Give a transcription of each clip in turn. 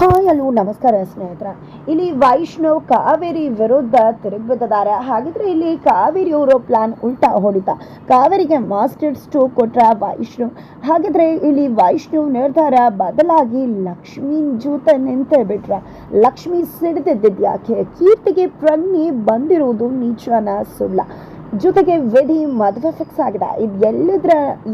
Hi hello ನಮಸ್ಕಾರ ಸ್ನೇಹಿತರ. ಇಲ್ಲಿ ವೈಷ್ಣವ್ ಕಾವೇರಿ ವಿರುದ್ಧ ತಿರುಗಿಬಿದ್ದಾರೆ ಹಾಗಿದ್ರೆ ಇಲ್ಲಿ ಕಾವೇರಿ ಅವರು ಪ್ಲಾನ್ ಉಲ್ಟಾ ಹೊಡಿತಾ. ಕಾವೇರಿಗೆ ಮಾಸ್ಟರ್ ಸ್ಟೋ ಕೊಟ್ರ ವೈಷ್ಣವ್. ಹಾಗಿದ್ರೆ ಇಲ್ಲಿ ವೈಷ್ಣವ್ ನಿರ್ಧಾರ ಬದಲಾಗಿ ಲಕ್ಷ್ಮೀ ಜೂತ ನಿಂತ ಬಿಟ್ರ. ಲಕ್ಷ್ಮಿ ಸಿಡಿದಿದ್ಯಾಕೆ ಕೀರ್ತಿಗೆ ಪ್ರಜ್ಞೆ ಬಂದಿರುವುದು ನಿಜನ ಸುಳ್ಳ. ಜೊತೆಗೆ ವಿಧಿ ಮದುವೆ ಫಿಕ್ಸ್ ಆಗಿದೆ. ಇದು ಎಲ್ಲದ್ರ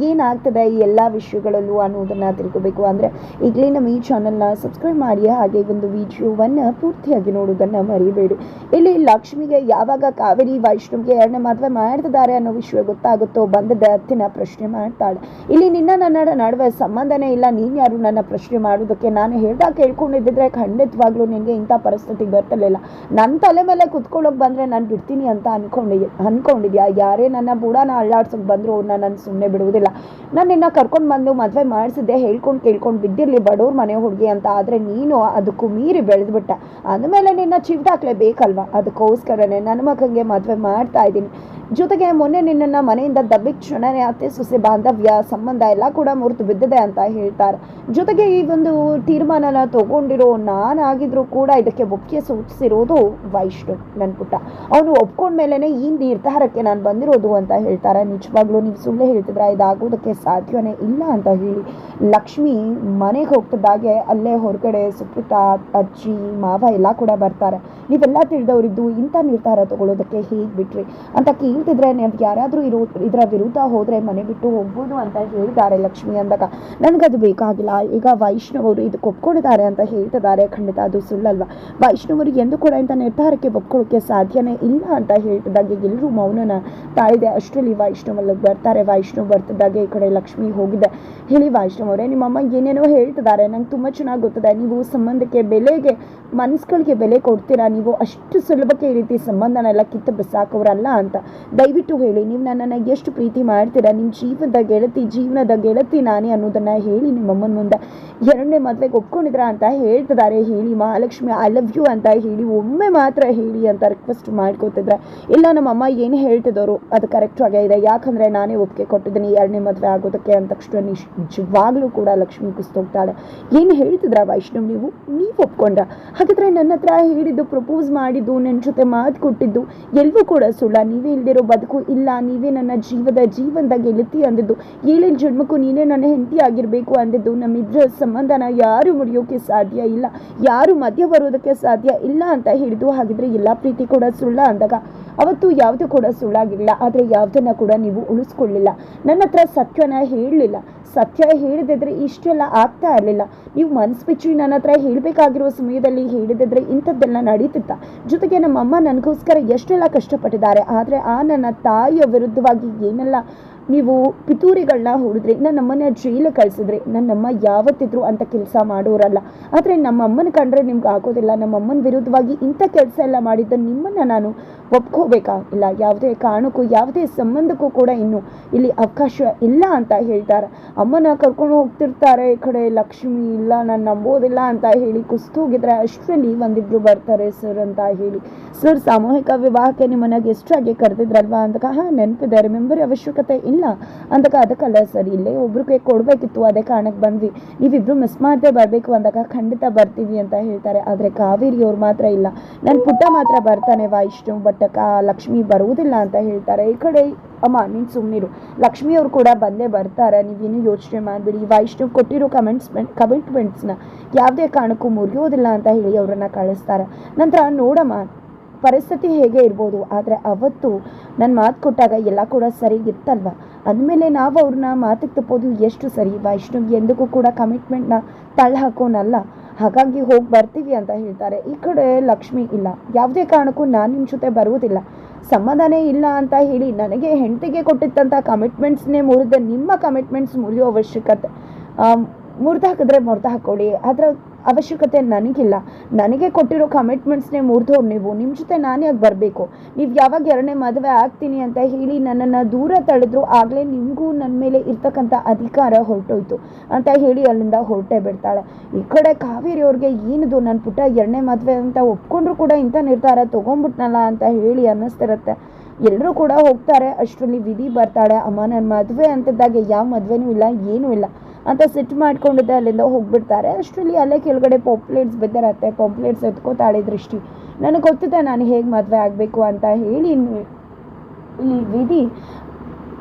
ಏನಾಗ್ತದೆ ಈ ಎಲ್ಲ ವಿಷಯಗಳಲ್ಲೂ ಅನ್ನೋದನ್ನು ತಿಳ್ಕೋಬೇಕು ಅಂದರೆ ಈಗಲೇ ನಮ್ಮ ಈ ಚಾನಲ್ನ ಸಬ್ಸ್ಕ್ರೈಬ್ ಮಾಡಿ, ಹಾಗೆ ಒಂದು ವಿಡಿಯೋವನ್ನು ಪೂರ್ತಿಯಾಗಿ ನೋಡೋದನ್ನು ಮರಿಬೇಡಿ. ಇಲ್ಲಿ ಲಕ್ಷ್ಮಿಗೆ ಯಾವಾಗ ಕಾವೇರಿ ವೈಷ್ಣವಿಗೆ ಎರಡನೇ ಮದುವೆ ಮಾಡ್ತಿದ್ದಾರೆ ಅನ್ನೋ ವಿಷಯ ಗೊತ್ತಾಗುತ್ತೋ ಬಂದದ ಅತ್ತಿನ ಪ್ರಶ್ನೆ ಮಾಡ್ತಾಳೆ. ಇಲ್ಲಿ ನಿನ್ನ ನನ್ನ ನಡುವೆ ಸಂಬಂಧನೇ ಇಲ್ಲ, ನೀನು ಯಾರು ನನ್ನ ಪ್ರಶ್ನೆ ಮಾಡೋದಕ್ಕೆ? ನಾನು ಹೇಳ್ದಾಗ ಕೇಳ್ಕೊಂಡಿದ್ದಿದ್ರೆ ಖಂಡಿತವಾಗ್ಲೂ ನಿನಗೆ ಇಂಥ ಪರಿಸ್ಥಿತಿ ಬರ್ತಿರ್ಲಿಲ್ಲ. ನನ್ನ ತಲೆ ಮೇಲೆ ಕುತ್ಕೊಳ್ಳೋಕೆ ಬಂದರೆ ನಾನು ಬಿಡ್ತೀನಿ ಅಂತ ಅನ್ಕೊಂಡಿದ್ದೆ. ಅನ್ಕೊಂಡಿದ್ಯಾ ಯಾರೇ ನನ್ನ ಬುಡನ ಅಳ್ಳಾಡ್ಸೋಕೆ ಬಂದರೂ ಅವ್ರನ್ನ ನಾನು ಸುಮ್ಮನೆ ಬಿಡುವುದಿಲ್ಲ. ನಾನು ನಿನ್ನ ಕರ್ಕೊಂಡು ಬಂದು ಮದುವೆ ಮಾಡಿಸಿದ್ದೆ, ಹೇಳ್ಕೊಂಡು ಕೇಳ್ಕೊಂಡು ಬಿದ್ದಿರಲಿ ಬಡವ್ರ ಮನೆ ಹುಡುಗಿ ಅಂತ. ಆದರೆ ನೀನು ಅದಕ್ಕೂ ಮೀರಿ ಬೆಳೆದ್ಬಿಟ್ಟ. ಅಂದಮೇಲೆ ನಿನ್ನ ಚಿವ್ದಾಕ್ಲೇಬೇಕಲ್ವಾ ಅದಕ್ಕೋಸ್ಕರನೇ ನನ್ನ ಮಗನಿಗೆ ಮದುವೆ ಮಾಡ್ತಾ ಇದ್ದೀನಿ. ಜೊತೆಗೆ ಮೊನ್ನೆ ನಿನ್ನನ್ನು ಮನೆಯಿಂದ ದಬ್ಬಿ ಕ್ಷಣನೇ ಅತ್ತೆ, ಸೊಸೆ, ಬಾಂಧವ್ಯ ಸಂಬಂಧ ಎಲ್ಲ ಕೂಡ ಮುರಿದು ಬಿದ್ದಿದೆ ಅಂತ ಹೇಳ್ತಾರೆ. ಜೊತೆಗೆ ಈ ಒಂದು ತೀರ್ಮಾನನ ತಗೊಂಡಿರೋ ನಾನಾಗಿದ್ರು ಕೂಡ ಇದಕ್ಕೆ ಮುಖ್ಯ ಸೂಚಿಸಿರೋದು ವೈಷ್ಣು ನನ್ನ ಪುಟ್ಟ. ಅವನು ಒಪ್ಕೊಂಡ್ಮೇಲೆ ಈ ನಿರ್ಧಾರಕ್ಕೆ ನಾನು ಬಂದಿರೋದು ಅಂತ ಹೇಳ್ತಾರೆ. ನಿಜವಾಗ್ಲೂ ನೀವು ಸುಳ್ಳು ಹೇಳ್ತಿದ್ರ ಇದಾಗೋದಕ್ಕೆ ಸಾಧ್ಯವೇ ಇಲ್ಲ ಅಂತ ಹೇಳಿ. ಲಕ್ಷ್ಮಿ ಮನೆಗೆ ಹೋಗ್ತಿದ್ದಾಗೆ ಅಲ್ಲೇ ಹೊರಗಡೆ ಸುಪ್ರಿತಾ, ಅಜ್ಜಿ, ಮಾವ ಎಲ್ಲ ಕೂಡ ಬರ್ತಾರೆ. ನೀವೆಲ್ಲ ತಿಳಿದವರಿದ್ದು ಇಂಥ ನಿರ್ಧಾರ ತಗೊಳ್ಳೋದಕ್ಕೆ ಹೇಗೆ ಬಿಟ್ರಿ ಅಂತ ಕೇಳ್ತಿದ್ರೆ ನೀವು ಯಾರಾದರೂ ಇರೋ ಇದರ ವಿರುದ್ಧ ಹೋದರೆ ಮನೆ ಬಿಟ್ಟು ಹೋಗ್ಬೋದು ಅಂತ ಹೇಳಿದ್ದಾರೆ ಲಕ್ಷ್ಮಿ ಅಂದಾಗ, ನನಗದು ಬೇಕಾಗಿಲ್ಲ. ಈಗ ವೈಷ್ಣವರು ಇದಕ್ಕೆ ಒಪ್ಕೊಂಡಿದ್ದಾರೆ ಅಂತ ಹೇಳ್ತಿದ್ದಾರೆ. ಖಂಡಿತ ಅದು ಸುಳ್ಳಲ್ವಾ? ವೈಷ್ಣವರು ಎಂದು ಕೂಡ ಇಂಥ ನಿರ್ಧಾರಕ್ಕೆ ಒಪ್ಕೊಳ್ಳೋಕ್ಕೆ ಸಾಧ್ಯನೇ ಇಲ್ಲ ಅಂತ ಹೇಳ್ತಿದ್ದಾಗ ಎಲ್ಲರೂ ಮೌನನ ತಾಳಿದೆ. ಅಷ್ಟರಲ್ಲಿ ವೈಷ್ಣವಲ್ಲಿಗೆ ಬರ್ತಾರೆ. ವೈಷ್ಣವ್ ಬರ್ತಿದ್ದಾಗೆ ಈ ಕಡೆ ಲಕ್ಷ್ಮಿ ಹೋಗಿದೆ. ಹೇಳಿ ವೈಷ್ಣವರೇ ನಿಮ್ಮಮ್ಮ ಏನೇನೋ ಹೇಳ್ತಿದ್ದಾರೆ. ನಂಗೆ ತುಂಬ ಚೆನ್ನಾಗಿ ಗೊತ್ತಿದೆ. ನೀವು ಸಂಬಂಧಕ್ಕೆ ಬೆಲೆಗೆ, ಮನಸ್ಸುಗಳಿಗೆ ಬೆಲೆ ಕೊಡ್ತೀರಾ? ನೀವು ಅಷ್ಟು ಸುಲಭಕ್ಕೆ ಈ ರೀತಿ ಸಂಬಂಧನೆಲ್ಲ ಕಿತ್ತು ಬಿಸಾಕೋರಲ್ಲ ಅಂತ ದಯವಿಟ್ಟು ಹೇಳಿ. ನೀವು ನನ್ನನ್ನು ಎಷ್ಟು ಪ್ರೀತಿ ಮಾಡ್ತೀರಾ? ನಿಮ್ಮ ಜೀವನದ ಗೆಳತಿ ಜೀವನದ ಗೆಳತಿ ನಾನೇ ಅನ್ನೋದನ್ನ ಹೇಳಿ ನಿಮ್ಮಮ್ಮನ ಮುಂದೆ ಎರಡನೇ ಮದುವೆಗೆ ಒಪ್ಕೊಂಡಿದ್ರ ಅಂತ ಹೇಳ್ತಿದ್ದಾರೆ. ಹೇಳಿ, ಮಹಾಲಕ್ಷ್ಮಿ ಐ ಲವ್ ಯು ಅಂತ ಹೇಳಿ, ಒಮ್ಮೆ ಮಾತ್ರ ಹೇಳಿ ಅಂತ ರಿಕ್ವೆಸ್ಟ್ ಮಾಡ್ಕೋತಿದ್ರೆ. ಇಲ್ಲ ನಮ್ಮಮ್ಮ ಏನು ಹೇಳ್ತಿದ್ದವರು ಅದು ಕರೆಕ್ಟ್ ಆಗೇ ಇದೆ. ಯಾಕಂದರೆ ನಾನೇ ಒಪ್ಪಿಗೆ ಕೊಟ್ಟಿದ್ದೀನಿ ಎರಡನೇ ಮದುವೆ ಆಗೋದಕ್ಕೆ ಅಂದ ತಕ್ಷಣ ನಿಜ್ ನಿಜವಾಗ್ಲೂ ಕೂಡ ಲಕ್ಷ್ಮಿ ಕುಸ್ತೋಗ್ತಾಳೆ ಏನು ಹೇಳ್ತಿದ್ರ ವೈಷ್ಣವ್ ನೀವು? ನೀವು ಒಪ್ಕೊಂಡ್ರ? ಹಾಗಿದ್ರೆ ನನ್ನ ಹತ್ರ ಹೇಳಿದ್ದು ಪ್ರಪೋಸ್ ಮಾಡಿದ್ದು, ನನ್ನ ಜೊತೆ ಮಾತು ಕೊಟ್ಟಿದ್ದು ಎಲ್ಲವೂ ಕೂಡ ಸುಳ್ಳ. ನೀವೇ ಇಲ್ದಿರೋ ಬದುಕು ಇಲ್ಲ, ನೀವೇ ನನ್ನ ಜೀವದ ಜೀವನದ ಗೆಳತಿ ಅಂದಿದ್ದು. ಏಳೇಳು ಜನ್ಮಕ್ಕೂ ನೀನೇ ನನ್ನ ಹೆಂಡತಿ ಆಗಿರಬೇಕು ಅಂದಿದ್ದು. ನಮ್ಮಿದ್ರ ಸಂಬಂಧನ ಯಾರು ಮುರಿಯೋಕೆ ಸಾಧ್ಯ ಇಲ್ಲ. ಯಾರು ಮಧ್ಯ ಬರೋದಕ್ಕೆ ಸಾಧ್ಯ ಇಲ್ಲ ಅಂತ ಹೇಳಿದ್ದು. ಹಾಗಿದ್ರೆ ಎಲ್ಲ ಪ್ರೀತಿ ಕೂಡ ಸುಳ್ಳ ಅಂದಾಗ, ಅವತ್ತು ಯಾವುದು ಕೂಡ ಸುಳ್ಳಾಗಿಲ್ಲ. ಆದರೆ ಯಾವುದನ್ನು ಕೂಡ ನೀವು ಉಳಿಸ್ಕೊಳ್ಳಿಲ್ಲ. ನನ್ನ ಹತ್ರ ಸತ್ಯನ ಹೇಳಲಿಲ್ಲ. ಸತ್ಯ ಹೇಳಿದಿದ್ರೆ ಇಷ್ಟೆಲ್ಲ ಆಗ್ತಾ ಇರಲಿಲ್ಲ. ನೀವು ಮನಸ್ಸು ಬಿಚ್ಚಿ ನನ್ನ ಹತ್ರ ಹೇಳಬೇಕಾಗಿರೋ ಸಮಯದಲ್ಲಿ ಹೇಳಿದಿದ್ರೆ ಇಂಥದ್ದೆಲ್ಲ ನಡೀತಿತ್ತ ಜೊತೆಗೆ ನಮ್ಮಮ್ಮ ನನಗೋಸ್ಕರ ಎಷ್ಟೆಲ್ಲ ಕಷ್ಟಪಟ್ಟಿದ್ದಾರೆ ಆದರೆ ಆ ನನ್ನ ತಾಯಿಯ ವಿರುದ್ಧವಾಗಿ ಏನೆಲ್ಲ ನೀವು ಪಿತೂರಿಗಳನ್ನ ಹೊಡೆದ್ರಿ ನನ್ನಮ್ಮನ ಜೈಲಿಗೆ ನನ್ನ ಅಮ್ಮ ಯಾವತ್ತಿದ್ರು ಅಂತ ಕೆಲಸ ಮಾಡೋರಲ್ಲ. ಆದರೆ ನಮ್ಮ ಅಮ್ಮನ ಕಂಡ್ರೆ ನಿಮ್ಗೆ ಆಗೋದಿಲ್ಲ. ನಮ್ಮ ಅಮ್ಮನ ವಿರುದ್ಧವಾಗಿ ಇಂಥ ಕೆಲಸ ಎಲ್ಲ ಮಾಡಿದ್ದ ನಿಮ್ಮನ್ನು ನಾನು ಒಪ್ಕೋಬೇಕಾ? ಇಲ್ಲ, ಯಾವುದೇ ಕಾರಣಕ್ಕೂ, ಯಾವುದೇ ಸಂಬಂಧಕ್ಕೂ ಕೂಡ ಇನ್ನು ಇಲ್ಲಿ ಅವಕಾಶ ಇಲ್ಲ ಅಂತ ಹೇಳ್ತಾರೆ. ಅಮ್ಮನ ಕರ್ಕೊಂಡು ಹೋಗ್ತಿರ್ತಾರೆ ಈ ಕಡೆ, ಲಕ್ಷ್ಮಿ ಇಲ್ಲ, ನಾನು ನಂಬೋದಿಲ್ಲ ಅಂತ ಹೇಳಿ ಕುಸ್ತು ಹೋಗಿದ್ರೆ ಅಷ್ಟರಲ್ಲಿ ಒಂದಿಬ್ರು ಬರ್ತಾರೆ ಸರ್ ಅಂತ ಹೇಳಿ. ಸರ್, ಸಾಮೂಹಿಕ ವಿವಾಹಕ್ಕೆ ನಿಮ್ಮನ್ನ ಗೆಸ್ಟ್ ಆಗಿ ಕರೆದಿದ್ರಲ್ವಾ ಅಂತ. ಹಾಂ ನೆನಪಿದೆ ರಿಮೆಂಬರ್ ಅವಶ್ಯಕತೆ ಇಲ್ಲ. ಅಂದಾಗ ಅದಕ್ಕಲ್ಲ ಸರ್, ಇಲ್ಲೇ ಒಬ್ರಿಗೆ ಕೊಡಬೇಕಿತ್ತು, ಅದೇ ಕಾರಣಕ್ಕೆ ಬಂದ್ವಿ. ನೀವಿಬ್ರು ಮಿಸ್ ಮಾಡದೆ ಬರಬೇಕು ಅಂದಾಗ ಖಂಡಿತ ಬರ್ತೀವಿ ಅಂತ ಹೇಳ್ತಾರೆ. ಆದರೆ ಕಾವೇರಿ ಅವ್ರು ಮಾತ್ರ ಇಲ್ಲ. ನನ್ನ ಪುಟ್ಟ ಮಾತ್ರ ಬರ್ತಾನೆ ಇಷ್ಟು ಬಟ್ ಕಾ ಲಕ್ಷ್ಮಿ ಬರುವುದಿಲ್ಲ ಅಂತ ಹೇಳ್ತಾರೆ. ಈ ಕಡೆ, ಅಮ್ಮ, ನೀನು ಸುಮ್ಮನಿರು ಲಕ್ಷ್ಮಿ ಅವ್ರು ಕೂಡ ಬಂದೇ ಬರ್ತಾರೆ. ನೀವೇನು ಯೋಚನೆ ಮಾಡಬೇಡಿ. ವೈಷ್ಣವ್ ಕೊಟ್ಟಿರೋ ಕಮೆಂಟ್ಸ್ ಕಮಿಟ್ಮೆಂಟ್ಸ್ನ ಯಾವುದೇ ಕಾರಣಕ್ಕೂ ಮುರಿಯೋದಿಲ್ಲ ಅಂತ ಹೇಳಿ ಅವರನ್ನು ಕಳಿಸ್ತಾರೆ. ನಂತರ ನೋಡಮ್ಮ ಪರಿಸ್ಥಿತಿ ಹೇಗೆ ಇರ್ಬೋದು? ಆದರೆ ಅವತ್ತು ನನ್ನ ಮಾತು ಕೊಟ್ಟಾಗ ಎಲ್ಲ ಕೂಡ ಸರಿಗಿತ್ತಲ್ವ ಅಂದಮೇಲೆ ನಾವು ಅವ್ರನ್ನ ಮಾತಿಗೆ ತಪ್ಪೋದು ಎಷ್ಟು ಸರಿ ವೈಷ್ಣವ್ ಎಂದಕ್ಕೂ ಕೂಡ ಕಮಿಟ್ಮೆಂಟ್ನ ತಳ್ಳಿ ಹಾಕೋನಲ್ಲ. ಹಾಗಾಗಿ ಹೋಗಿ ಬರ್ತೀವಿ ಅಂತ ಹೇಳ್ತಾರೆ. ಈ ಕಡೆ ಲಕ್ಷ್ಮಿ ಇಲ್ಲ. ಯಾವುದೇ ಕಾರಣಕ್ಕೂ ನಾನು ನಿಮ್ಮ ಜೊತೆ ಬರುವುದಿಲ್ಲ. ಸಮಾಧಾನ ಇಲ್ಲ ಅಂತ ಹೇಳಿ ನನಗೆ ಹೆಂಡತಿಗೆ ಕೊಟ್ಟಿದ್ದಂಥ ಕಮಿಟ್ಮೆಂಟ್ಸ್ನೇ ಮುರಿದ ನಿಮ್ಮ ಕಮಿಟ್ಮೆಂಟ್ಸ್ ಮುರಿಯೋ ಅವಶ್ಯಕತೆ. ಮುರಿದು ಹಾಕಿದ್ರೆ ಮುರಿದು ಹಾಕೊಳ್ಳಿ. ಅದರ ಅವಶ್ಯಕತೆ ನನಗಿಲ್ಲ. ನನಗೆ ಕೊಟ್ಟಿರೋ ಕಮಿಟ್ಮೆಂಟ್ಸ್ನೇ ಮುರಿದವ್ರು ನೀವು. ನಿಮ್ಮ ಜೊತೆ ನಾನೇ ಬರಬೇಕು? ನೀವು ಯಾವಾಗ ಎರಡನೇ ಮದುವೆ ಆಗ್ತೀನಿ ಅಂತ ಹೇಳಿ ನನ್ನನ್ನು ದೂರ ತಳೆದ್ರು ಆಗಲೇ ನಿಮಗೂ ನನ್ನ ಮೇಲೆ ಇರ್ತಕ್ಕಂಥ ಅಧಿಕಾರ ಹೊರಟೋಯ್ತು ಅಂತ ಹೇಳಿ ಅಲ್ಲಿಂದ ಹೊರಟೇ ಬಿಡ್ತಾಳೆ. ಈ ಕಡೆ ಕಾವೇರಿ ಅವ್ರಿಗೆ ಏನಿದು? ನನ್ನ ಪುಟ್ಟ ಎರಡನೇ ಮದುವೆ ಅಂತ ಒಪ್ಕೊಂಡ್ರು ಕೂಡ ಇಂಥ ನಿರ್ಧಾರ ತೊಗೊಂಬಿಟ್ನಲ್ಲ ಅಂತ ಹೇಳಿ ಅನ್ನಿಸ್ತಿರುತ್ತೆ. ಎಲ್ಲರೂ ಕೂಡ ಹೋಗ್ತಾರೆ. ಅಷ್ಟರಲ್ಲಿ ವಿಧಿ ಬರ್ತಾಳೆ. ಅಮ್ಮ ನನ್ನ ಮದುವೆ ಅಂತಿದ್ದಾಗೆ ಯಾವ ಮದುವೆನೂ ಇಲ್ಲ, ಏನೂ ಇಲ್ಲ. ಅಂತ ಸಿಟ್ಟು ಮಾಡ್ಕೊಂಡಿದ್ದೆ, ಅಲ್ಲಿಂದ ಹೋಗ್ಬಿಡ್ತಾರೆ. ಅಷ್ಟರಲ್ಲಿ ಅಲ್ಲೇ ಕೆಳಗಡೆ ಪಾಪ್ಲೇಟ್ಸ್ ಬಿದ್ದಿರತ್ತೆ ಪಾಪ್ಲೇಟ್ಸ್ ಎತ್ಕೋತಾಳೆ ದೃಷ್ಟಿ. ನನಗೆ ಗೊತ್ತಿದೆ ನಾನು ಹೇಗೆ ಮದುವೆ ಆಗಬೇಕು ಅಂತ ಹೇಳಿ ಇಲ್ಲಿ ವಿಧಿ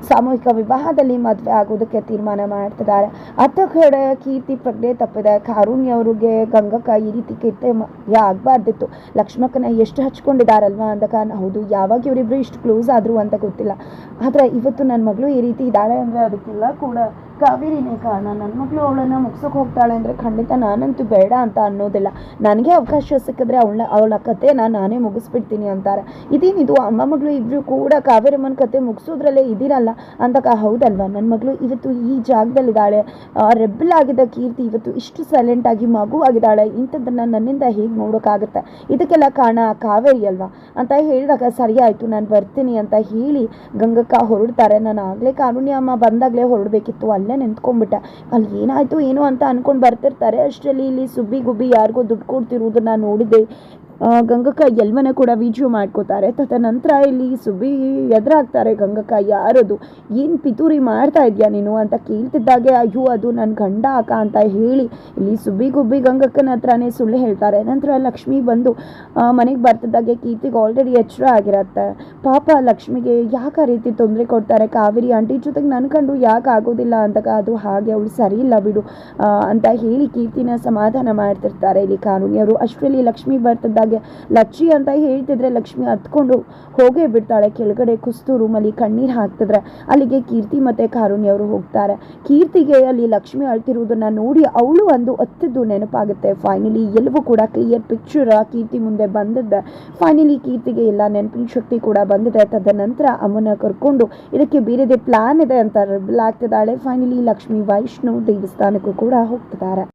ಸಾಮೂಹಿಕ ವಿವಾಹದಲ್ಲಿ ಮದುವೆ ಆಗೋದಕ್ಕೆ ತೀರ್ಮಾನ ಮಾಡ್ತಿದ್ದಾರೆ. ಅತ್ತ ಕಡೆ ಕೀರ್ತಿ ಪ್ರಜ್ಞೆ ತಪ್ಪಿದೆ. ಕಾರುಣ್ಯ ಅವ್ರಿಗೆ ಗಂಗಕ್ಕ ಈ ರೀತಿ ಕೀರ್ತಿ ಆಗಬಾರ್ದಿತ್ತು. ಲಕ್ಷ್ಮಕ್ಕನ ಎಷ್ಟು ಹಚ್ಕೊಂಡಿದ್ದಾರಲ್ವಾ ಕಾರಣ, ಹೌದು, ಯಾವಾಗ ಇವರಿಬ್ಬರು ಇಷ್ಟು ಕ್ಲೋಸ್ ಆದ್ರು ಅಂತ ಗೊತ್ತಿಲ್ಲ. ಆದರೆ ಇವತ್ತು ನನ್ನ ಮಗಳು ಈ ರೀತಿ ಇದ್ದಾಳೆ ಅಂದರೆ ಅದಕ್ಕೆಲ್ಲ ಕೂಡ ಕಾವೇರಿನೇ ಕಾರಣ ನನ್ನ ಮಗಳು ಅವಳನ್ನು ಮುಗ್ಸೋಕೆ ಹೋಗ್ತಾಳೆ ಅಂದರೆ ಖಂಡಿತ ನಾನಂತೂ ಬೇಡ ಅಂತ ಅನ್ನೋದಿಲ್ಲ. ನನಗೆ ಅವಕಾಶ ಸಿಕ್ಕಿದ್ರೆ ಅವಳ ಅವಳ ಕಥೆನ ನಾನೇ ಮುಗಿಸ್ಬಿಡ್ತೀನಿ ಅಂತಾರೆ. ಇದೇನಿದು ಅಮ್ಮ ಮಗಳು ಇಬ್ಬರು ಕೂಡ ಕಾವೇರಮ್ಮನ ಕತೆ ಮುಗಿಸೋದ್ರಲ್ಲೇ ಅಂತ ಅಂದಾಗ ಹೌದಲ್ವಾ? ನನ್ನ ಮಗಳು ಇವತ್ತು ಈ ಜಾಗದಲ್ಲಿದ್ದಾಳೆ. ರೆಬ್ಬಲ್ ಆಗಿದ್ದ ಕೀರ್ತಿ ಇವತ್ತು ಇಷ್ಟು ಸೈಲೆಂಟ್ ಆಗಿ ಮಗುವಾಗಿದ್ದಾಳೆ ಇಂಥದ್ದನ್ನು ನನ್ನಿಂದ ಹೇಗೆ ನೋಡೋಕ್ಕಾಗುತ್ತೆ ಇದಕ್ಕೆಲ್ಲ ಕಾರಣ ಕಾವೇರಿ ಅಲ್ವಾ? ಅಂತ ಹೇಳಿದಾಗ, ಸರಿ ಆಯಿತು, ನಾನು ಬರ್ತೀನಿ ಅಂತ ಹೇಳಿ ಗಂಗಕ್ಕ ಹೊರಡ್ತಾರೆ. ನಾನು ಆಗಲೇ ಕಾರುಣ್ಯ ಅಮ್ಮ ಬಂದಾಗಲೇ ಹೊರಡಬೇಕಿತ್ತು. ಅಲ್ಲೇ ನಿಂತ್ಕೊಂಡ್ಬಿಟ್ಟೆ. ಅಲ್ಲಿ ಏನಾಯಿತು, ಏನು ಅಂತ ಅಂದ್ಕೊಂಡು ಬರ್ತಿರ್ತಾರೆ. ಅಷ್ಟರಲ್ಲಿ ಇಲ್ಲಿ ಸುಬ್ಬಿ ಗುಬ್ಬಿ ಯಾರಿಗೋ ದುಡ್ಡು ಕೊಡ್ತಿರೋದನ್ನ ನೋಡಿದೆ. ಗಂಗಕ್ಕ ಎಲ್ವನ ಕೂಡ ವಿಡಿಯೋ ಮಾಡ್ಕೋತಾರೆ. ತದನಂತರ ಇಲ್ಲಿ ಸುಬ್ಬಿ ಎದುರಾಗ್ತಾರೆ. ಗಂಗಕ್ಕ, ಯಾರದು? ಏನು ಪಿತೂರಿ ಮಾಡ್ತಾ ಇದೆಯಾ ನೀನು ಅಂತ ಕೇಳ್ತಿದ್ದಾಗೆ, ಅಯ್ಯೋ, ಅದು ನನ್ನ ಗಂಡ ಅಕ್ಕ ಅಂತ ಹೇಳಿ ಇಲ್ಲಿ ಸುಬ್ಬಿ ಗುಬ್ಬಿ ಗಂಗಕ್ಕನ ಹತ್ರನೇ ಸುಳ್ಳು ಹೇಳ್ತಾರೆ. ನಂತರ ಲಕ್ಷ್ಮಿ ಬಂದು ಮನೆಗೆ ಬರ್ತಿದ್ದಾಗೆ. ಕೀರ್ತಿಗೆ ಆಲ್ರೆಡಿ ಎಚ್ಚರ ಆಗಿರತ್ತೆ. ಪಾಪ ಲಕ್ಷ್ಮಿಗೆ ಯಾಕೆ ಆ ರೀತಿ ತೊಂದರೆ ಕೊಡ್ತಾರೆ? ಕಾವೇರಿ ಆಂಟಿ ಜೊತೆಗೆ ನನ್ನ ಕಂಡು ಯಾಕೆ ಆಗೋದಿಲ್ಲ ಅಂದಾಗ ಅದು ಹಾಗೆ ಅವಳು ಸರಿ ಇಲ್ಲ ಬಿಡು ಅಂತ ಹೇಳಿ ಕೀರ್ತಿನ ಸಮಾಧಾನ ಮಾಡ್ತಿರ್ತಾರೆ ಇಲ್ಲಿ ಕಾನೂನಿಯವರು ಅಷ್ಟರಲ್ಲಿ ಲಕ್ಷ್ಮಿ ಬರ್ತಿದ್ದಾಗೆ ಲಚ್ಚಿ ಅಂತ ಹೇಳ್ತಿದ್ರೆ ಲಕ್ಷ್ಮಿ ಹತ್ಕೊಂಡು ಹೋಗೇ ಬಿಡ್ತಾಳೆ. ಕೆಳಗಡೆ ಕುಸ್ತು ರೂಮಲ್ಲಿ ಕಣ್ಣೀರು ಹಾಕ್ತಿದ್ರೆ ಅಲ್ಲಿಗೆ ಕೀರ್ತಿ ಮತ್ತೆ ಕಾರುಣ್ಯವರು ಹೋಗ್ತಾರೆ. ಕೀರ್ತಿಗೆ ಅಲ್ಲಿ ಲಕ್ಷ್ಮಿ ಅಳ್ತಿರುವುದನ್ನ ನೋಡಿ ಅವಳು ಒಂದು ಹತ್ತಿದ್ದು ನೆನಪಾಗುತ್ತೆ. ಫೈನಲಿ ಎಲ್ಲವೂ ಕೂಡ ಕ್ಲಿಯರ್ ಪಿಕ್ಚರ್ ಕೀರ್ತಿ ಮುಂದೆ ಬಂದಿದ್ದೆ ಫೈನಲಿ ಕೀರ್ತಿಗೆ ಎಲ್ಲ ನೆನಪಿನ ಶಕ್ತಿ ಕೂಡ ಬಂದಿದೆ. ತದನಂತರ ಅಮ್ಮನ ಕರ್ಕೊಂಡು ಇದಕ್ಕೆ ಬೇರೆದೇ ಪ್ಲಾನ್ ಇದೆ ಅಂತ ರಿಬಲ್ ಆಗ್ತಿದ್ದಾಳೆ. ಫೈನಲಿ ಲಕ್ಷ್ಮಿ ವೈಷ್ಣು ದೇವಸ್ಥಾನಕ್ಕೂ ಕೂಡ ಹೋಗ್ತಿದ್ದಾರೆ.